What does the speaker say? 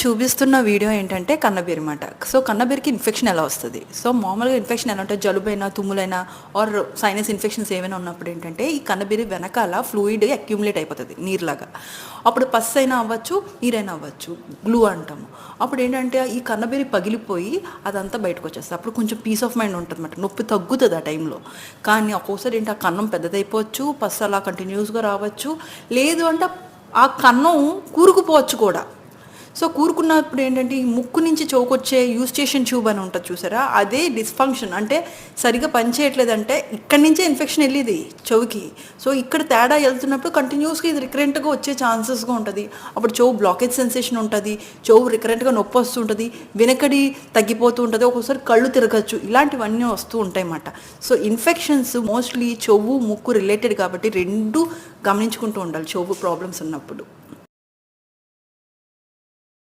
చూపిస్తున్న వీడియో ఏంటంటే కన్నబీర్ అనమాట సో కన్నబీర్కి ఇన్ఫెక్షన్ ఎలా వస్తుంది? సో మామూలుగా ఇన్ఫెక్షన్ ఎలా అంటే జలుబైనా తుమ్ములైనా ఆర్ సైనస్ ఇన్ఫెక్షన్స్ ఏమైనా ఉన్నప్పుడు ఏంటంటే ఈ కన్నబీరి వెనకాల ఫ్లూయిడ్ అక్యూములేట్ అయిపోతుంది నీరులాగా. అప్పుడు పస్ అయినా అవ్వచ్చు నీరైనా అవ్వచ్చు గ్లూ అంటాము. అప్పుడు ఏంటంటే ఈ కన్నబీరి పగిలిపోయి అదంతా బయటకు వచ్చేస్తుంది అప్పుడు కొంచెం పీస్ ఆఫ్ మైండ్ ఉంటుంది అనమాట నొప్పి తగ్గుతుంది ఆ టైంలో కానీ ఒక్కోసారి ఏంటి ఆ కన్నం పెద్దదైపోవచ్చు పస్ అలా కంటిన్యూస్గా రావచ్చు. లేదు అంటే ఆ కన్నం కూరుకుపోవచ్చు కూడా. సో కూరుకున్నప్పుడు ఏంటంటే ఈ ముక్కు నుంచి చౌకొచ్చే యూస్టేషన్ ట్యూబ్ అని ఉంటుంది చూసారా? అదే డిస్ఫంక్షన్ అంటే సరిగా పనిచేయట్లేదంటే ఇక్కడి నుంచే ఇన్ఫెక్షన్ వెళ్ళేది చెవికి. సో ఇక్కడ తేడా వెళ్తున్నప్పుడు కంటిన్యూస్గా ఇది రికరెంట్గా వచ్చే ఛాన్సెస్గా ఉంటుంది. అప్పుడు చెవు బ్లాకేజ్ సెన్సేషన్ ఉంటుంది. చెవు రికరెంట్గా నొప్పి వస్తుంటుంది వెనకడి తగ్గిపోతూ ఉంటుంది. ఒక్కోసారి కళ్ళు తిరగచ్చు. ఇలాంటివన్నీ వస్తూ ఉంటాయి అన్నమాట సో ఇన్ఫెక్షన్స్ మోస్ట్లీ చెవు ముక్కు రిలేటెడ్ కాబట్టి రెండు గమనించుకుంటూ ఉండాలి చెవు ప్రాబ్లమ్స్ ఉన్నప్పుడు.